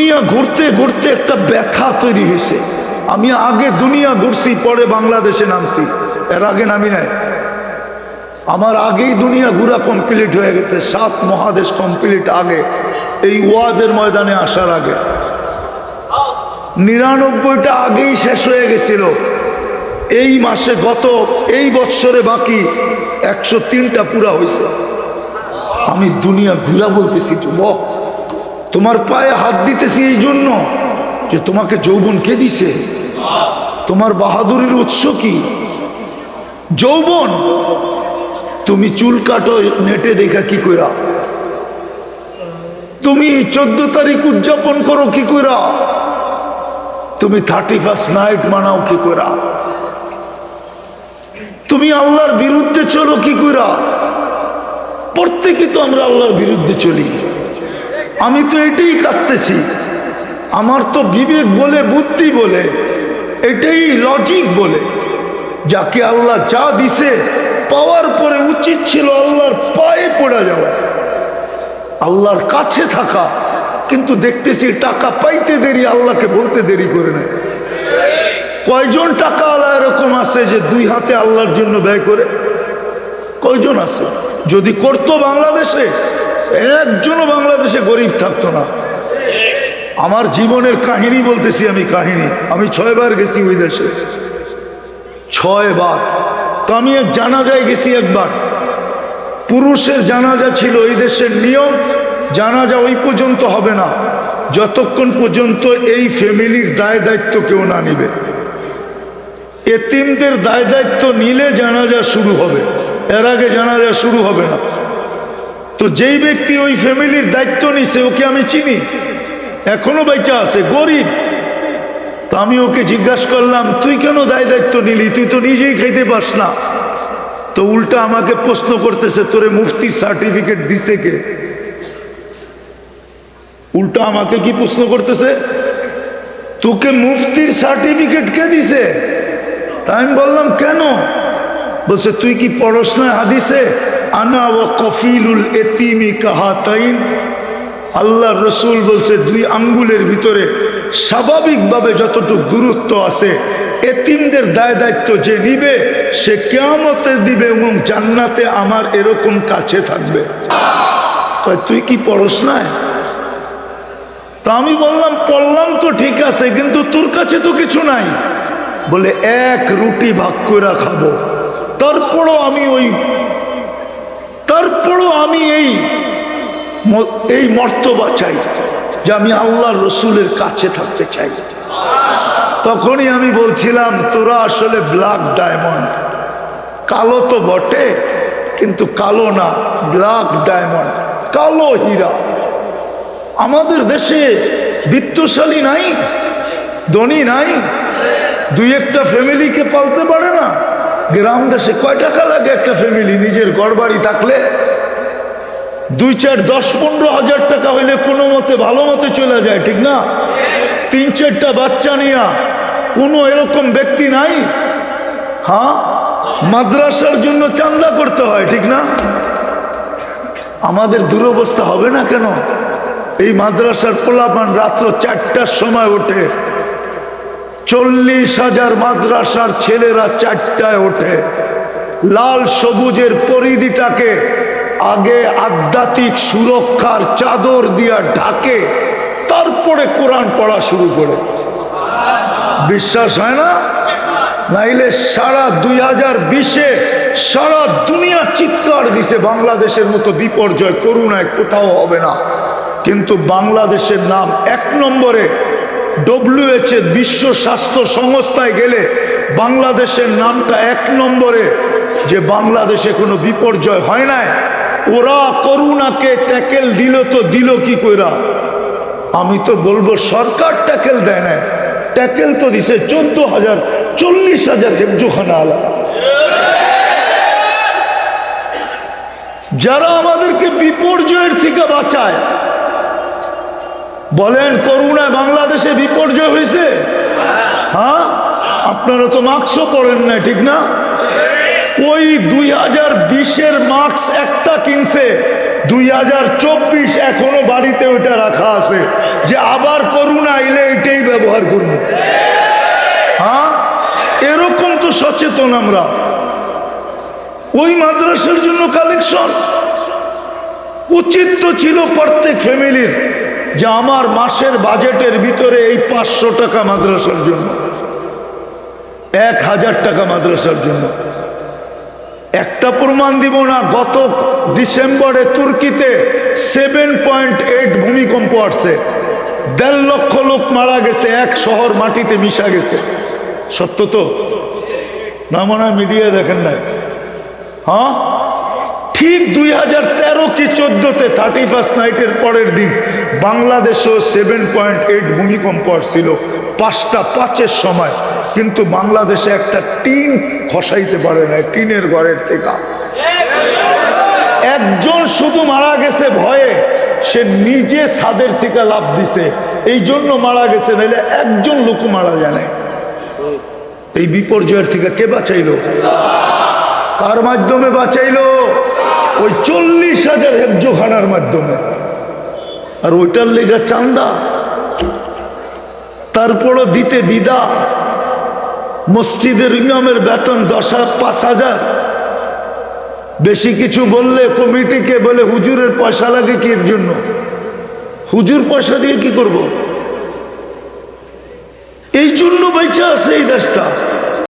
দুনিয়া ঘুরতে ঘুরতে একটা ব্যথা তৈরি হয়েছে। আমি আগে দুনিয়া ঘুরছি, পরে বাংলাদেশে নামছি। এর আগে নামি নাই। আমার আগেই দুনিয়া ঘুরা কমপ্লিট হয়ে গেছে। সাত মহাদেশ কমপ্লিট আগে। এই ওয়াজের ময়দানে আসার আগে। নিরানব্বইটা আগেই শেষ হয়ে গেছিল। এই মাসে গত এই বৎসরে বাকি একশো তিনটা পুরা হয়েছে। আমি দুনিয়া ঘুরা বলতেছি, যুবক। তোমার পায়ে হাত দিতেছি এই জন্য যে তোমাকে যৌবন কে দিছে? তোমার বাহাদুরের উৎস কি? যৌবন? তুমি চুল কাটো, নেটে দেখা কি কইরা? তুমি চোদ্দ তারিখ উদযাপন করো কি কইরা? তুমি থার্টি ফার্স্ট নাইট মানাও কি কইরা? তুমি আল্লাহর বিরুদ্ধে চলো কি কইরা? প্রত্যেকে তো আমরা আল্লাহর বিরুদ্ধে চলি। আমি তো এটাই কাঁদতেছি। আমার তো বিবেক বলে, বুদ্ধি বলে, এটাই লজিক বলে। যাকে আল্লাহ যা দিছে, পাওয়ার পরে উচিত ছিল আল্লাহর পায়ে পড়ে যাওয়া। আল্লাহর কাছে থাকা, কিন্তু দেখতেছি টাকা পাইতে দেরি, আল্লাহকে বলতে দেরি করে নেয় কয়জন টাকা আল্লাহ এরকম আছে যে দুই হাতে আল্লাহর জন্য ব্যয় করে? কয়জন আছে? যদি করতো বাংলাদেশে একজনও বাংলাদেশে গরিব থাকতো না। আমার জীবনের কাহিনী বলতেছি আমি কাহিনী। আমি ছয়বার গেছি ওই দেশে। ছয় বার তো আমি এক জানাজায় গেছি একবার। পুরুষের জানাজা ছিল ওই দেশের নিয়ম। জানাজা ওই পর্যন্ত হবে না। যতক্ষণ পর্যন্ত এই ফ্যামিলির দায় দায়িত্ব কেউ না নিবে। এতিমদের দায় দায়িত্ব নিলে জানাজা শুরু হবে। এর আগে জানাজা শুরু হবে না। তো যেই ব্যক্তি ওই ফ্যামিলির দায়িত্ব নিছে, ওকে আমি চিনি। এখনও বেচা আছে, গরিব। তো আমি ওকে জিজ্ঞাসা করলাম, তুই কেন দায় দায়িত্ব নিলি? তুই তো নিজেই খাইতে পাস না। তো উল্টা আমাকে প্রশ্ন করতেছে, তোরে মুফতির সার্টিফিকেট দিছে কে? উল্টা আমাকে কি প্রশ্ন করতেছে? তোকে মুফতির সার্টিফিকেট কে দিছে? তা আমি বললাম, কেন? বলছে, তুই কি পড়াশোনায় হাদিসে? আনা ও কফিলুল এতিমি কাহাতাইন। আল্লাহ রসুল বলছে, দুই আঙ্গুলের ভিতরে স্বাভাবিকভাবে যতটুকু দূরত্ব আছে, এতিমদের দায় দায়িত্ব যে নিবে, সে কেয়ামতে দিবে এবং জান্নাতে আমার এরকম কাছে থাকবে। তুই কি পড়স নাই তা আমি বললাম, পড়লাম তো ঠিক আছে, কিন্তু তোর কাছে তো কিছু নাই। বলে, এক রুটি ভাগ করে খাব। তারপরও আমি ওই, তারপরও আমি এই এই মর্তবা চাই যে আমি আল্লাহ রসুলের কাছে থাকতে চাই। তখনই আমি বলছিলাম, তোরা আসলে ব্ল্যাক ডায়মন্ড। কালো তো বটে, কিন্তু কালো না, ব্ল্যাক ডায়মন্ড, কালো হীরা। আমাদের দেশে বিত্তশালী নাই, ধনী নাই, দুই একটা ফ্যামিলিকে পালতে পারে না। গ্রাম দেশে কয় টাকা লাগে একটা ফ্যামিলি নিজের ঘর বাড়ি থাকলে দুই চার দশ পনেরো হাজার টাকা হইলে কোনো মতে ভালো মতে চলে যায়, ঠিক না? তিন চারটা বাচ্চা নিয়া কোনো এরকম ব্যক্তি নাই? হ্যাঁ? মাদ্রাসার জন্য চান্দা করতে হয়, ঠিক না? আমাদের দুরবস্থা হবে না কেন? এই মাদ্রাসার পোলাপান রাত্র চারটার সময় ওঠে। চল্লিশ হাজার মাদ্রাসার ছেলেরা চারটায় ওঠে। লাল সবুজের পরিধিটাকে আগে আধ্যাত্মিক সুরক্ষার চাদর দিয়া ঢাকে তারপরে কোরআন পড়া শুরু করে। বিশ্বাস হয় না? নাইলে সারা দুই হাজার বিশে সারা দুনিয়া চিৎকার দিছে, বাংলাদেশের মতো বিপর্যয় করুণায় কোথাও হবে না। কিন্তু বাংলাদেশের নাম এক নম্বরে ডব্লিউএচ এর বিশ্ব স্বাস্থ্য সংস্থায় গেলে বাংলাদেশের নামটা এক নম্বরে, যে বাংলাদেশে কোনো বিপর্যয় হয় নাই। ওরা করুণাকে ট্যাকেল দিল তো দিল কি কইরা? আমি তো বলব সরকার ট্যাকেল দেয় না ট্যাকেল তো দিছে চোদ্দ হাজার, চল্লিশ হাজার হেফজোখানা আলা। যারা আমাদেরকে বিপর্যয়ের থেকে বাঁচায় বলেন, করুণায় বাংলাদেশে বিপর্যয় হয়েছে? হ্যাঁ? আপনারা তো মাস্কও পড়েন না ঠিক না? ওই দুই হাজার বিশের মাস্ক একটা কিনছে, দুই হাজার চব্বিশ এখনও বাড়িতে ওইটা রাখা আছে, যে আবার করুণা এলে এটাই ব্যবহার করুন হ্যাঁ? এরকম তো সচেতন আমরা। ওই মাদ্রাসার জন্য কালেকশন উচিত তো ছিল প্রত্যেক ফ্যামিলির যে আমার মাসের বাজেটের ভিতরে এই পাঁচশো টাকা মাদ্রাসার জন্য, এক হাজার টাকা মাদ্রাসার জন্য। একটা প্রমাণ দিব না, গত ডিসেম্বরে তুর্কিতে সেভেন পয়েন্ট এইট ভূমিকম্প আসছে। দেড় লক্ষ লোক মারা গেছে, এক শহর মাটিতে মিশা গেছে। সত্য তো? না মনে মিডিয়া দেখেন নাই। হ্যাঁ? ঠিক দুই হাজার তেরো কি চোদ্দতে থার্টি ফার্স্ট নাইটের পরের দিন বাংলাদেশেও সেভেন পয়েন্ট এইট ভূমিকম্প আসছিল পাঁচটা পাঁচের সময়। কিন্তু বাংলাদেশে একটা টিন খসাইতে পারে না টিনের ঘরের থেকে একজন শুধু মারা গেছে ভয়ে, সে নিজে ছাদের থেকে লাভ দিছে। এই জন্য মারা গেছে নাহলে একজন লোক মারা যায় না এই বিপর্যয়ের থেকে কে বাঁচাইলো? কার মাধ্যমে বাঁচাইলো? ওই চল্লিশ হাজার হেফজোখানার মাধ্যমে। আর ওইটার লেগা চান্দা। তারপরও দিতে দিদা মসজিদের ইমামের বেতন দশ পাঁচ হাজার। বেশি কিছু বললে কমিটিকে বলে, হুজুরের পয়সা লাগে কি এর জন্য? হুজুর পয়সা দিয়ে কি করব? এই জন্য বেঁচে আছে এই দেশটা।